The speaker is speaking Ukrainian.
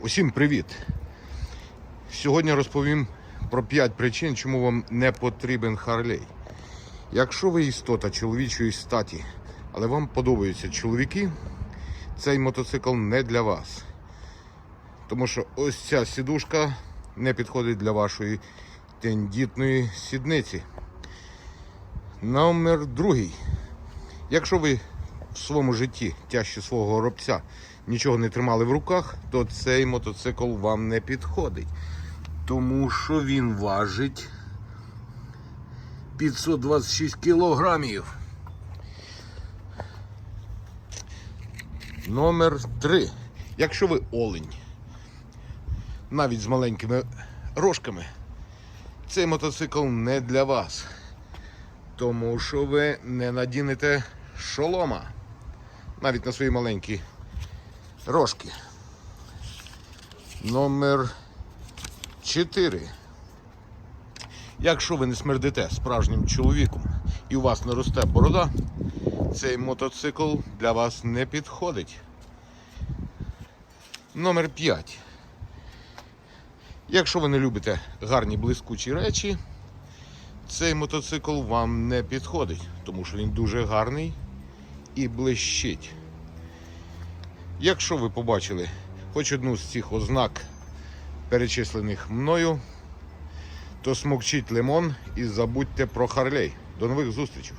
Усім привіт! Сьогодні розповім про 5 причин, чому вам не потрібен Харлей. Якщо ви істота чоловічої статі, але вам подобаються чоловіки, цей мотоцикл не для вас. Тому що ось ця сідушка не підходить для вашої тендітної сідниці. Номер другий. Якщо ви в своєму житті тяжче свого горобця нічого не тримали в руках, то цей мотоцикл вам не підходить. Тому що він важить 526 кілограмів. Номер 3. Якщо ви олень, навіть з маленькими рожками, цей мотоцикл не для вас. Тому що ви не надінете шолома. Навіть на свої маленькі рожки. Номер 4. Якщо ви не смердите справжнім чоловіком і у вас не росте борода, цей мотоцикл для вас не підходить. Номер 5. Якщо ви не любите гарні блискучі речі, цей мотоцикл вам не підходить, тому що він дуже гарний і блищить. Якщо ви побачили хоч одну з цих ознак, перечислених мною, то смокчіть лимон і забудьте про Харлей. До нових зустрічей!